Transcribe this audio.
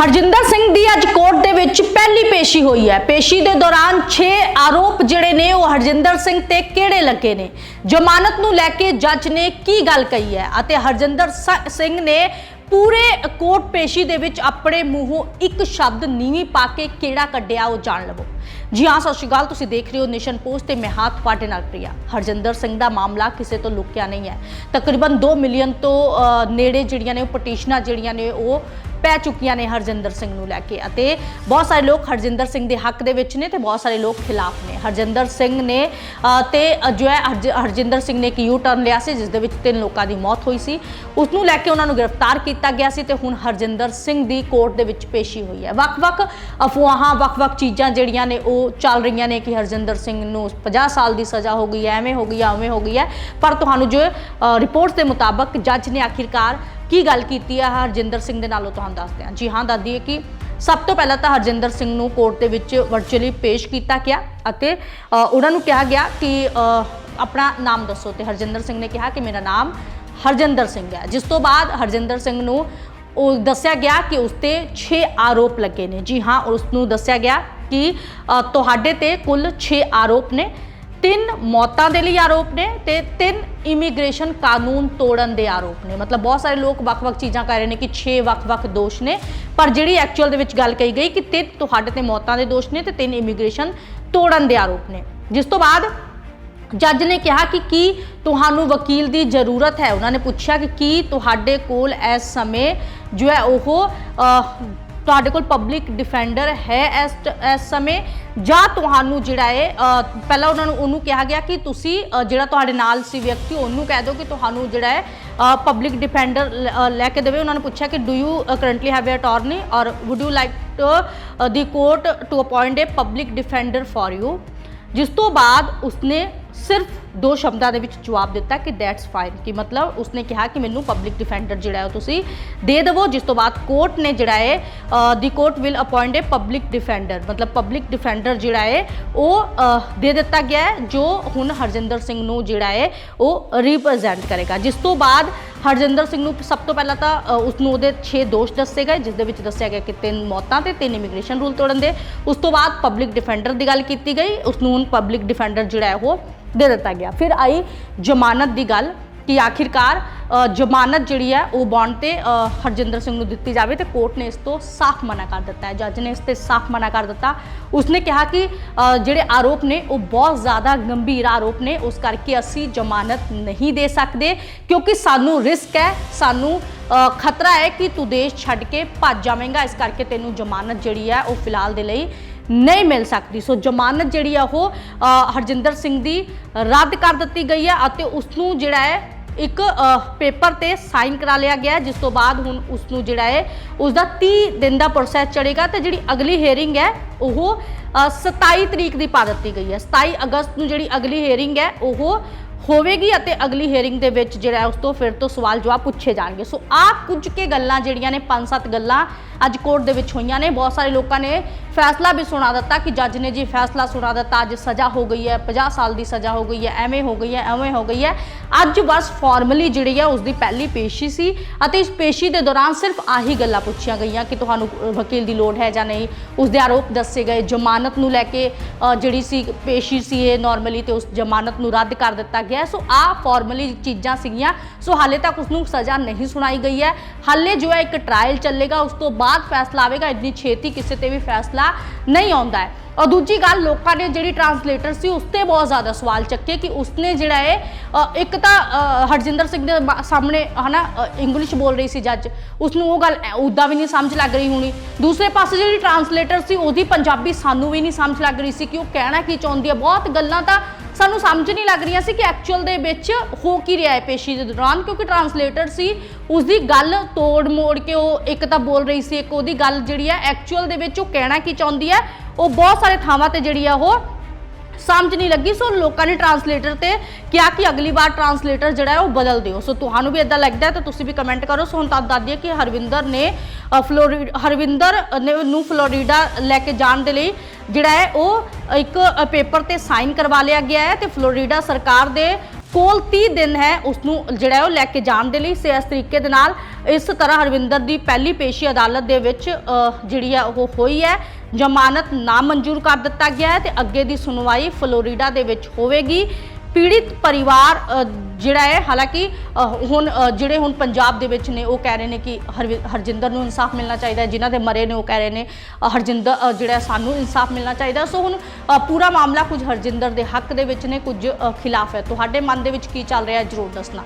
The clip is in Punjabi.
ਹਰਜਿੰਦਰ ਸਿੰਘ ਦੀ ਅੱਜ ਕੋਰਟ ਦੇ ਵਿੱਚ ਪਹਿਲੀ ਪੇਸ਼ੀ ਹੋਈ ਹੈ। ਪੇਸ਼ੀ ਦੇ ਦੌਰਾਨ 6 ਆਰੋਪ ਜਿਹੜੇ ਨੇ, ਉਹ ਹਰਜਿੰਦਰ ਸਿੰਘ ਤੇ ਕਿਹੜੇ ਲੱਗੇ ਨੇ? ਜ਼ਮਾਨਤ ਨੂੰ ਲੈ ਕੇ ਜੱਜ ਨੇ ਕੀ ਗੱਲ ਕਹੀ ਹੈ ਅਤੇ ਹਰਜਿੰਦਰ ਸਿੰਘ ਨੇ ਪੂਰੇ ਕੋਰਟ ਪੇਸ਼ੀ ਦੇ ਵਿੱਚ ਆਪਣੇ ਮੂੰਹੋਂ ਇੱਕ ਸ਼ਬਦ ਨੀਵੀਂ ਪਾ ਕੇ ਕਿਹੜਾ ਕੱਢਿਆ, ਉਹ ਜਾਣ ਲਵੋ। ਜੀ ਹਾਂ, ਸਤਿ ਸ਼੍ਰੀ ਅਕਾਲ, ਤੁਸੀਂ ਦੇਖ ਰਹੇ ਹੋ ਨਿਸ਼ਨ ਪੋਸਟ ਤੇ ਮੈਂ ਹਾਂ ਤੁਹਾਡੇ ਨਾਲ ਪ੍ਰਿਆ। ਹਰਜਿੰਦਰ ਸਿੰਘ ਦਾ ਮਾਮਲਾ ਕਿਸੇ ਤੋਂ ਲੁਕਿਆ ਨਹੀਂ ਹੈ। ਤਕਰੀਬਨ 2 ਮਿਲੀਅਨ ਤੋਂ ਨੇੜੇ ਜਿਹੜੀਆਂ ਨੇ, ਉਹ ਪਟੀਸ਼ਨਾਂ ਜਿਹੜੀਆਂ ਨੇ, ਉਹ ਪੈ ਚੁੱਕੀਆਂ ਨੇ ਹਰਜਿੰਦਰ ਸਿੰਘ ਨੂੰ ਲੈ ਕੇ ਅਤੇ ਬਹੁਤ ਸਾਰੇ ਲੋਕ ਹਰਜਿੰਦਰ ਸਿੰਘ ਦੇ ਹੱਕ ਦੇ ਵਿੱਚ ਨੇ ਤੇ ਬਹੁਤ ਸਾਰੇ ਲੋਕ ਖਿਲਾਫ ਨੇ। ਹਰਜਿੰਦਰ ਸਿੰਘ ਨੇ ਅ, ਤੇ ਜੋ ਹੈ ਹਰਜ- ਹਰਜਿੰਦਰ ਸਿੰਘ ਨੇ ਇੱਕ ਯੂ ਟਰਨ ਲਿਆ ਸੀ ਜਿਸ ਦੇ ਵਿੱਚ ਤਿੰਨ ਲੋਕਾਂ ਦੀ ਮੌਤ ਹੋਈ ਸੀ। ਉਸ ਨੂੰ ਲੈ ਕੇ ਉਹਨਾਂ ਨੂੰ ਗ੍ਰਿਫਤਾਰ ਕੀਤਾ ਗਿਆ ਸੀ ਤੇ ਹੁਣ ਹਰਜਿੰਦਰ ਸਿੰਘ ਦੀ ਕੋਰਟ ਦੇ ਵਿੱਚ ਪੇਸ਼ੀ ਹੋਈ ਹੈ। ਵੱਖ-ਵੱਖ ਅਫਵਾਹਾਂ ਵੱਖ-ਵੱਖ ਚੀਜ਼ਾਂ ਜਿਹੜੀਆਂ ਨੇ ਉਹ ਚੱਲ ਰਹੀਆਂ ਨੇ ਕਿ ਹਰਜਿੰਦਰ ਸਿੰਘ ਨੂੰ 50 ਸਾਲ ਦੀ ਸਜ਼ਾ ਹੋ ਗਈ ਹੈ ਐਵੇਂ ਹੋ ਗਈ ਹੈ ਉਵੇਂ ਹੋ ਗਈ ਹੈ। ਪਰ ਤੁਹਾਨੂੰ ਜੋ ਰਿਪੋਰਟਸ ਦੇ ਮੁਤਾਬਕ ਜੱਜ ਨੇ ਆਖਿਰਕਾਰ ਕੀ ਗੱਲ ਕੀਤੀ ਹੈ ਹਰਜਿੰਦਰ ਸਿੰਘ ਦੇ ਨਾਲੋਂ ਤੁਹਾਨੂੰ ਦੱਸਦੇ ਹਾਂ ਜੀ ਹਾਂ, ਦੱਸਦੀ ਹੈ ਕਿ ਸਭ ਤੋਂ ਪਹਿਲਾਂ ਤਾਂ ਹਰਜਿੰਦਰ ਸਿੰਘ ਨੂੰ ਕੋਰਟ ਦੇ ਵਿੱਚ ਵਰਚੁਅਲੀ ਪੇਸ਼ ਕੀਤਾ ਗਿਆ ਅਤੇ ਉਹਨਾਂ ਨੂੰ ਕਿਹਾ ਗਿਆ ਕਿ ਆਪਣਾ ਨਾਮ ਦੱਸੋ ਤੇ ਹਰਜਿੰਦਰ ਸਿੰਘ ਨੇ ਕਿਹਾ ਕਿ ਮੇਰਾ ਨਾਮ ਹਰਜਿੰਦਰ ਸਿੰਘ ਹੈ। ਜਿਸ ਤੋਂ ਬਾਅਦ ਹਰਜਿੰਦਰ ਸਿੰਘ ਨੂੰ ਉਹ ਦੱਸਿਆ ਗਿਆ ਕਿ ਉਸ ਤੇ 6 ਆਰੋਪ ਲੱਗੇ ਨੇ। ਜੀ ਹਾਂ, ਉਸ ਨੂੰ ਦੱਸਿਆ ਗਿਆ ਕਿ ਤੁਹਾਡੇ ਤੇ ਕੁੱਲ 6 ਆਰੋਪ ਨੇ। ਤਿੰਨ ਮੌਤਾਂ ਦੇ ਲਈ ਆਰੋਪ ਨੇ ਤੇ ਤਿੰਨ ਇਮੀਗ੍ਰੇਸ਼ਨ ਕਾਨੂੰਨ ਤੋੜਨ ਦੇ ਆਰੋਪ ਨੇ। ਮਤਲਬ ਬਹੁਤ ਸਾਰੇ ਲੋਕ ਵੱਖ-ਵੱਖ ਚੀਜ਼ਾਂ ਕਰ ਰਹੇ ਨੇ ਕਿ 6 ਵੱਖ-ਵੱਖ ਦੋਸ਼ ਨੇ। ਪਰ ਜਿਹੜੀ ਐਕਚੁਅਲ ਦੇ ਵਿੱਚ ਗੱਲ ਕਹੀ ਗਈ ਕਿ ਤਿੰਨ ਤੁਹਾਡੇ ਤੇ ਮੌਤਾਂ ਦੇ ਦੋਸ਼ ਨੇ ਤੇ ਤਿੰਨ ਇਮੀਗ੍ਰੇਸ਼ਨ ਤੋੜਨ ਦੇ ਆਰੋਪ ਨੇ। ਜਿਸ ਤੋਂ ਬਾਅਦ ਜੱਜ ਨੇ ਕਿਹਾ ਕਿ ਕੀ ਤੁਹਾਨੂੰ ਵਕੀਲ ਦੀ ਜ਼ਰੂਰਤ ਹੈ। ਉਹਨਾਂ ਨੇ ਪੁੱਛਿਆ ਕਿ ਕੀ ਤੁਹਾਡੇ ਕੋਲ ਇਸ ਸਮੇਂ ਜੋ ਹੈ ਉਹ ਤੁਹਾਡੇ ਕੋਲ ਪਬਲਿਕ ਡਿਫੈਂਡਰ ਹੈ ਇਸ ਇਸ ਸਮੇਂ? ਜਾਂ ਤੁਹਾਨੂੰ ਜਿਹੜਾ ਹੈ ਪਹਿਲਾਂ ਉਹਨਾਂ ਨੂੰ, ਉਹਨੂੰ ਕਿਹਾ ਗਿਆ ਕਿ ਤੁਸੀਂ ਜਿਹੜਾ ਤੁਹਾਡੇ ਨਾਲ ਸੀ ਵਿਅਕਤੀ, ਉਹਨੂੰ ਕਹਿ ਦਿਓ ਕਿ ਤੁਹਾਨੂੰ ਜਿਹੜਾ ਹੈ ਪਬਲਿਕ ਡਿਫੈਂਡਰ ਲੈ ਕੇ ਦੇਵੇ। ਉਹਨਾਂ ਨੇ ਪੁੱਛਿਆ ਕਿ do you currently have a attorney or would you like the court to appoint a public defender for you ਜਿਸ ਤੋਂ ਬਾਅਦ ਉਸਨੇ ਸਿਰਫ ਦੋ ਸ਼ਬਦਾਂ ਦੇ ਵਿੱਚ ਜਵਾਬ ਦਿੱਤਾ ਕਿ ਦੈਟਸ ਫਾਈਨ ਕਿ ਮਤਲਬ ਉਸਨੇ ਕਿਹਾ ਕਿ ਮੈਨੂੰ ਪਬਲਿਕ ਡਿਫੈਂਡਰ ਜਿਹੜਾ ਹੈ ਉਹ ਤੁਸੀਂ ਦੇ ਦੇਵੋ ਜਿਸ ਤੋਂ ਬਾਅਦ ਕੋਰਟ ਨੇ ਜਿਹੜਾ ਹੈ the court will appoint a public defender ਮਤਲਬ ਪਬਲਿਕ ਡਿਫੈਂਡਰ ਜਿਹੜਾ ਹੈ ਉਹ ਦੇ ਦਿੱਤਾ ਗਿਆ ਹੈ ਜੋ ਹੁਣ ਹਰਜਿੰਦਰ ਸਿੰਘ ਨੂੰ ਜਿਹੜਾ ਹੈ ਉਹ ਰਿਪਰੈਜ਼ੈਂਟ ਕਰੇਗਾ। ਜਿਸ ਤੋਂ ਬਾਅਦ ਹਰਜਿੰਦਰ ਸਿੰਘ ਨੂੰ ਸਭ ਤੋਂ ਪਹਿਲਾਂ ਤਾਂ ਅ, ਉਸ ਨੂੰ ਉਹਦੇ 6 ਦੋਸ਼ ਦੱਸੇ ਗਏ ਜਿਸ ਦੇ ਵਿੱਚ ਦੱਸਿਆ ਗਿਆ ਕਿ ਤਿੰਨ ਮੌਤਾਂ ਤੇ ਤਿੰਨ ਇਮੀਗ੍ਰੇਸ਼ਨ ਰੂਲ ਤੋੜਨ ਦੇ। ਉਸ ਤੋਂ ਬਾਅਦ ਪਬਲਿਕ ਡਿਫੈਂਡਰ ਦੀ ਗੱਲ ਕੀਤੀ ਗਈ। ਉਸ ਨੂੰ ਹੁਣ ਪਬਲਿਕ ਡਿਫੈਂਡਰ ਜਿਹੜਾ ਹੈ ਉਹ ਦੇ ਦਿੱਤਾ ਗਿਆ। ਫਿਰ ਆਈ ਜ਼ਮਾਨਤ ਦੀ ਗੱਲ ਕਿ ਆਖਿਰਕਾਰ ਜ਼ਮਾਨਤ ਜਿਹੜੀ ਹੈ ਉਹ ਬੌਂਡ ਤੇ ਹਰਜਿੰਦਰ ਸਿੰਘ ਨੂੰ ਦਿੱਤੀ ਜਾਵੇ ਤੇ ਕੋਰਟ ਨੇ ਇਸ ਤੋਂ ਸਾਫ਼ ਮਨਾ ਕਰ ਦਿੱਤਾ ਹੈ। ਜੱਜ ਨੇ ਇਸ ਤੇ ਸਾਫ਼ ਮਨਾ ਕਰ ਦਿੱਤਾ। ਉਸਨੇ ਕਿਹਾ ਕਿ ਜਿਹੜੇ ਆਰੋਪ ਨੇ ਉਹ ਬਹੁਤ ਜ਼ਿਆਦਾ ਗੰਭੀਰ ਆਰੋਪ ਨੇ, ਉਸ ਕਰਕੇ ਅਸੀਂ ਜ਼ਮਾਨਤ ਨਹੀਂ ਦੇ ਸਕਦੇ ਕਿਉਂਕਿ ਸਾਨੂੰ ਰਿਸਕ ਹੈ, ਸਾਨੂੰ ਖਤਰਾ ਹੈ ਕਿ ਤੂੰ ਦੇਸ਼ ਛੱਡ ਕੇ ਭੱਜ ਜਾਵੇਂਗਾ। ਇਸ ਕਰਕੇ ਤੈਨੂੰ ਜ਼ਮਾਨਤ ਜਿਹੜੀ ਹੈ ਉਹ ਫਿਲਹਾਲ ਦੇ ਲਈ ਨਹੀਂ ਮਿਲ ਸਕਦੀ। ਸੋ ਜ਼ਮਾਨਤ ਜਿਹੜੀ ਆ ਉਹ ਹਰਜਿੰਦਰ ਸਿੰਘ ਦੀ ਰੱਦ ਕਰ ਦਿੱਤੀ ਗਈ ਹੈ ਅਤੇ ਉਸ ਨੂੰ ਜਿਹੜਾ ਹੈ ਇੱਕ ਪੇਪਰ ਤੇ ਸਾਈਨ ਕਰਾ ਲਿਆ ਗਿਆ। ਜਿਸ ਤੋਂ ਬਾਅਦ ਹੁਣ ਉਸ ਨੂੰ ਜਿਹੜਾ ਹੈ ਉਸ ਦਾ 30 ਦਿਨ ਦਾ ਪ੍ਰੋਸੈਸ ਚੜੇਗਾ ਤੇ ਜਿਹੜੀ ਅਗਲੀ ਹੀਅਰਿੰਗ ਹੈ ਉਹ ਅ, 27 ਤਰੀਕ ਦੀ ਪਾ ਦਿੱਤੀ ਗਈ ਹੈ। 27 ਅਗਸਤ ਨੂੰ ਜਿਹੜੀ ਅਗਲੀ ਹੀਅਰਿੰਗ ਹੈ ਉਹ ਹੋਵੇਗੀ ਅਤੇ ਅਗਲੀ ਹੀਅਰਿੰਗ ਦੇ ਵਿੱਚ ਜਿਹੜਾ ਉਸ ਤੋਂ ਫਿਰ ਤੋਂ ਸਵਾਲ ਜਵਾਬ ਪੁੱਛੇ ਜਾਣਗੇ। ਸੋ ਆਹ ਕੁਝ ਕੇ ਗੱਲਾਂ ਜਿਹੜੀਆਂ ਨੇ ਪੰਜ ਸੱਤ ਗੱਲਾਂ ਅੱਜ ਕੋਰਟ ਦੇ ਵਿੱਚ ਹੋਈਆਂ ਨੇ। ਬਹੁਤ ਸਾਰੇ ਲੋਕਾਂ ਨੇ ਫੈਸਲਾ ਵੀ ਸੁਣਾ ਦਿੱਤਾ ਕਿ ਜੱਜ ਨੇ ਜੀ ਫੈਸਲਾ ਸੁਣਾ ਦਿੱਤਾ, ਅੱਜ ਸਜ਼ਾ ਹੋ ਗਈ ਹੈ 50 ਸਾਲ ਦੀ ਸਜ਼ਾ ਹੋ ਗਈ ਹੈ, ਐਵੇਂ ਹੋ ਗਈ ਹੈ, ਐਵੇਂ ਹੋ ਗਈ ਹੈ। ਅੱਜ ਬਸ ਫਾਰਮਲੀ ਜਿਹੜੀ ਹੈ ਉਸ ਦੀ ਪਹਿਲੀ ਪੇਸ਼ੀ ਸੀ ਅਤੇ ਇਸ ਪੇਸ਼ੀ ਦੇ ਦੌਰਾਨ ਸਿਰਫ ਆਹੀ ਗੱਲਾਂ ਪੁੱਛੀਆਂ ਗਈਆਂ ਕਿ ਤੁਹਾਨੂੰ ਵਕੀਲ ਦੀ ਲੋੜ ਹੈ ਜਾਂ ਨਹੀਂ। ਉਸ ਦੇ ਆਰੋਪ ਦੱਸੇ ਗਏ, ਜ਼ਮਾਨਤ ਨੂੰ ਲੈ ਕੇ ਜਿਹੜੀ ਸੀ ਪੇਸ਼ੀ ਸੀ ਇਹ ਨਾਰਮਲੀ ਤੇ ਉਸ ਜ਼ਮਾਨਤ ਨੂੰ ਰੱਦ ਕਰ ਦਿੱਤਾ ਗਿਆ ਸੋ ਆਹ ਫਾਰਮਲੀ ਚੀਜ਼ਾਂ ਸੀਗੀਆਂ, ਸੋ ਹਾਲੇ ਤੱਕ ਉਸ ਨੂੰ ਸਜ਼ਾ ਨਹੀਂ ਸੁਣਾਈ ਗਈ ਹੈ। ਹਾਲੇ ਜੋ ਹੈ ਇੱਕ ਟ੍ਰਾਇਲ ਚੱਲੇਗਾ, ਉਸ ਤੋਂ ਬਾਅਦ ਫੈਸਲਾ ਆਵੇਗਾ। ਇੰਨੀ ਛੇਤੀ ਕਿਸੇ ਤੇ ਵੀ ਫੈਸਲਾ ਨਹੀਂ ਆਉਂਦਾ ਹੈ। ਔਰ ਦੂਜੀ ਗੱਲ, ਲੋਕਾਂ ਨੇ ਜਿਹੜੀ ਟਰਾਂਸਲੇਟਰ ਸੀ, ਉਸ ਤੇ ਬਹੁਤ ਜ਼ਿਆਦਾ ਸਵਾਲ ਚੱਕੇ ਕਿ ਉਸਨੇ ਜਿਹੜਾ ਹੈ ਇੱਕ ਤਾਂ ਹਰਜਿੰਦਰ ਸਿੰਘ ਦੇ ਮਾ- ਸਾਹਮਣੇ, ਹਨਾ ਇੰਗਲਿਸ਼ ਬੋਲ ਰਹੀ ਸੀ ਜੱਜ। ਉਸ ਨੂੰ ਉਹ ਗੱਲ ਉਦਾਂ ਵੀ ਨਹੀਂ ਸਮਝ ਲੱਗ ਰਹੀ ਹੋਣੀ। ਦੂਸਰੇ ਪਾਸੇ ਜਿਹੜੀ ਟਰਾਂਸਲੇਟਰ ਸੀ, ਉਹਦੀ ਪੰਜਾਬੀ ਸਾਨੂੰ ਵੀ ਨਹੀਂ ਸਮਝ ਲੱਗ ਰਹੀ ਸੀ ਕਿ ਉਹ ਕਹਿਣਾ ਕੀ ਚਾਹੁੰਦੀ ਹੈ। ਬਹੁਤ ਗੱਲਾਂ ਤਾਂ ਸਾਨੂੰ ਸਮਝ ਨਹੀਂ ਲੱਗ ਰਹੀਆਂ ਸੀ ਕਿ ਐਕਚੁਅਲ ਦੇ ਵਿੱਚ ਹੋ ਕੀ ਰਿਹਾ ਹੈ ਪੇਸ਼ੀ ਦੇ ਦੌਰਾਨ, ਕਿਉਂਕਿ ਟਰਾਂਸਲੇਟਰ ਸੀ ਉਸ ਦੀ ਗੱਲ ਤੋੜ ਮੋੜ ਕੇ ਉਹ ਇੱਕ ਤਾਂ ਬੋਲ ਰਹੀ ਸੀ, ਇੱਕ ਉਹਦੀ ਗੱਲ ਜਿਹੜੀ ਹੈ ਐਕਚੁਅਲ ਦੇ ਵਿੱਚ ਉਹ ਕਹਿਣਾ ਕੀ ਚਾਹੁੰਦੀ ਹੈ, ਉਹ ਬਹੁਤ ਸਾਰੇ ਥਾਵਾਂ ਤੇ ਜਿਹੜੀ ਆ ਉਹ ਸਮਝ ਨਹੀਂ ਲੱਗੀ, ਸੋ ਲੋਕਾਂ ਨੇ ਟਰਾਂਸਲੇਟਰ ਤੇ ਕਿਹਾ ਕਿ ਅਗਲੀ ਵਾਰ ਟਰਾਂਸਲੇਟਰ ਜਿਹੜਾ ਹੈ ਉਹ ਬਦਲ ਦਿਓ। ਸੋ ਤੁਹਾਨੂੰ ਵੀ ਇਦਾਂ ਲੱਗਦਾ ਤਾਂ ਤੁਸੀਂ ਵੀ ਕਮੈਂਟ ਕਰੋ। ਸੋ ਹੁਣ ਤਾਂ ਦੱਸ ਦਈਏ ਕਿ ਹਰਵਿੰਦਰ ਨੇ ਫਲੋਰੀ, ਹਰਵਿੰਦਰ ਨੇ ਨੂੰ ਫਲੋਰੀਡਾ ਲੈ ਕੇ ਜਾਣ ਦੇ ਲਈ ਜਿਹੜਾ ਹੈ, ਉਹ ਇੱਕ ਪੇਪਰ ਤੇ ਸਾਈਨ ਕਰਵਾ ਲਿਆ ਗਿਆ ਹੈ ਤੇ ਫਲੋਰੀਡਾ ਸਰਕਾਰ ਦੇ ਕੋਲ 30 ਦਿਨ ਹੈ ਉਸ ਨੂੰ ਜਿਹੜਾ ਉਹ ਲੈ ਕੇ ਜਾਣ ਦੇ ਲਈ। ਸੇ, ਇਸ ਤਰੀਕੇ ਦੇ ਨਾਲ ਇਸ ਤਰ੍ਹਾਂ ਹਰਵਿੰਦਰ ਦੀ ਪਹਿਲੀ ਪੇਸ਼ੀ ਅਦਾਲਤ ਦੇ ਵਿੱਚ ਜਿਹੜੀ ਹੈ, ਉਹ ਹੋਈ ਹੈ। ਜ਼ਮਾਨਤ ਨਾ ਮਨਜ਼ੂਰ ਕਰ ਦਿੱਤਾ ਗਿਆ ਹੈ ਤੇ ਅੱਗੇ ਦੀ ਸੁਣਵਾਈ ਫਲੋਰੀਡਾ ਦੇ ਵਿੱਚ ਹੋਵੇਗੀ। ਪੀੜਿਤ ਪਰਿਵਾਰ ਅ, ਜਿਹੜਾ ਹੈ ਹਾਲਾਂਕਿ ਅ, ਹੁਣ ਅ, ਜਿਹੜੇ ਹੁਣ ਪੰਜਾਬ ਦੇ ਵਿੱਚ ਨੇ ਉਹ ਕਹਿ ਰਹੇ ਨੇ ਕਿ ਹਰਵਿ- ਹਰਜਿੰਦਰ ਨੂੰ ਇਨਸਾਫ ਮਿਲਣਾ ਚਾਹੀਦਾ ਹੈ ਜਿਨ੍ਹਾਂ ਦੇ ਮਰੇ ਨੇ ਉਹ ਕਹਿ ਰਹੇ ਨੇ ਅ, ਹਰਜਿੰਦਰ ਅ, ਜਿਹੜਾ ਸਾਨੂੰ ਇਨਸਾਫ ਮਿਲਣਾ ਚਾਹੀਦਾ ਸੋ ਹੁਣ ਅ, ਪੂਰਾ ਮਾਮਲਾ ਕੁਝ ਹਰਜਿੰਦਰ ਦੇ ਹੱਕ ਦੇ ਵਿੱਚ ਨੇ ਕੁਝ ਅ, ਖਿਲਾਫ ਹੈ। ਤੁਹਾਡੇ ਮਨ ਦੇ ਵਿੱਚ ਕੀ ਚੱਲ ਰਿਹਾ ਹੈ? ਜਰੂਰ ਦੱਸਣਾ।